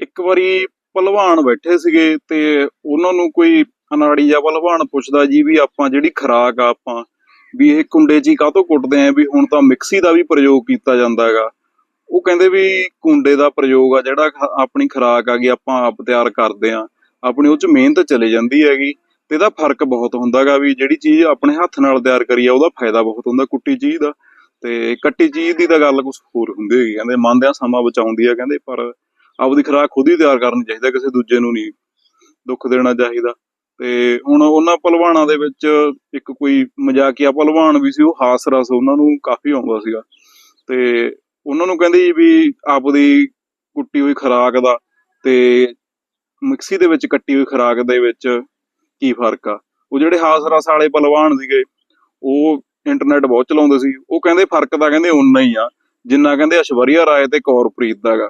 ਇੱਕ ਵਾਰੀ ਪਹਿਲਵਾਨ ਬੈਠੇ ਸੀਗੇ ਤੇ ਉਹਨਾਂ ਨੂੰ ਕੋਈ ਅਨਾੜੀ ਜਾਂ ਪਹਿਲਵਾਨ ਪੁੱਛਦਾ ਜੀ ਵੀ ਆਪਾਂ ਜਿਹੜੀ ਖਰਾਕ ਆ ਆਪਾਂ, ਵੀ ਇਹ ਕੁੰਡੇ 'ਚ ਹੀ ਕਾਹਤੋਂ ਕੁੱਟਦੇ ਆਂ, ਵੀ ਹੁਣ ਤਾਂ ਮਿਕਸੀ ਦਾ ਵੀ ਪ੍ਰਯੋਗ ਕੀਤਾ ਜਾਂਦਾ ਹੈਗਾ। ਉਹ ਕਹਿੰਦੇ ਵੀ ਕੁੰਡੇ ਦਾ ਪ੍ਰਯੋਗ ਆ ਜਿਹੜਾ ਆਪਣੀ ਖਰਾਕ ਆ ਗਈ, ਆਪਾਂ ਆਪ ਤਿਆਰ ਕਰਦੇ ਆਂ, ਆਪਣੀ ਉਹ 'ਚ ਮਿਹਨਤ ਚਲੇ ਜਾਂਦੀ ਹੈਗੀ। ਤੇ ਇਹਦਾ ਫ਼ਰਕ ਬਹੁਤ ਹੁੰਦਾਗਾ ਵੀ ਜਿਹੜੀ ਚੀਜ਼ ਆਪਣੇ ਹੱਥ ਨਾਲ ਤਿਆਰ ਕਰੀ ਆ, ਉਹਦਾ ਫਾਇਦਾ ਬਹੁਤ ਹੁੰਦਾ ਕੁੱਟੀ ਚੀਜ਼ ਦਾ। ਤੇ ਕੱਟੀ ਚੀਜ਼ ਦੀ ਤਾਂ ਗੱਲ ਕੁਝ ਹੋਰ ਹੁੰਦੀ ਹੈਗੀ, ਕਹਿੰਦੇ ਮੰਨਦੇ ਆ ਸਮਾਂ ਬਚਾਉਂਦੀ ਆ, ਕਹਿੰਦੇ ਪਰ ਆਪਦੀ ਖੁਰਾਕ ਖੁਦ ਹੀ ਤਿਆਰ ਕਰਨੀ ਚਾਹੀਦਾ ਕਿਸੇ ਦੂਜੇ ਨੂੰ ਨਹੀਂ ਦੁੱਖ ਦੇਣਾ ਚਾਹੀਦਾ। ਤੇ ਹੁਣ ਉਹਨਾਂ ਪਹਿਲਵਾਨਾਂ ਦੇ ਵਿੱਚ ਇੱਕ ਕੋਈ ਮਜ਼ਾਕੀਆ ਪਹਿਲਵਾਨ ਵੀ ਸੀ, ਉਹ ਹਾਸ ਰਸ ਉਹਨਾਂ ਨੂੰ ਕਾਫੀ ਆਉਂਦਾ ਸੀਗਾ। ਤੇ ਉਹਨਾਂ ਨੂੰ ਕਹਿੰਦੇ ਵੀ ਆਪਦੀ ਕੁੱਟੀ ਹੋਈ ਖੁਰਾਕ ਦਾ ਤੇ ਮਿਕਸੀ ਦੇ ਵਿੱਚ ਕੱਟੀ ਹੋਈ ਖੁਰਾਕ ਦੇ ਵਿੱਚ ਕੀ ਫ਼ਰਕ ਆ? ਉਹ ਜਿਹੜੇ ਹਾਸ ਰਸ ਵਾਲੇ ਪਹਿਲਵਾਨ ਸੀਗੇ, ਉਹ ਇੰਟਰਨੈਟ ਬਹੁਤ ਚਲਾਉਂਦੇ ਸੀ। ਉਹ ਕਹਿੰਦੇ ਫ਼ਰਕ ਤਾਂ ਕਹਿੰਦੇ ਉਨਾ ਹੀ ਆ, ਜਿੰਨਾ ਕਹਿੰਦੇ ਐਸ਼ਵਰੀਆ ਰਾਏ ਤੇ ਕੌਰਪ੍ਰੀਤ ਦਾ ਗਾ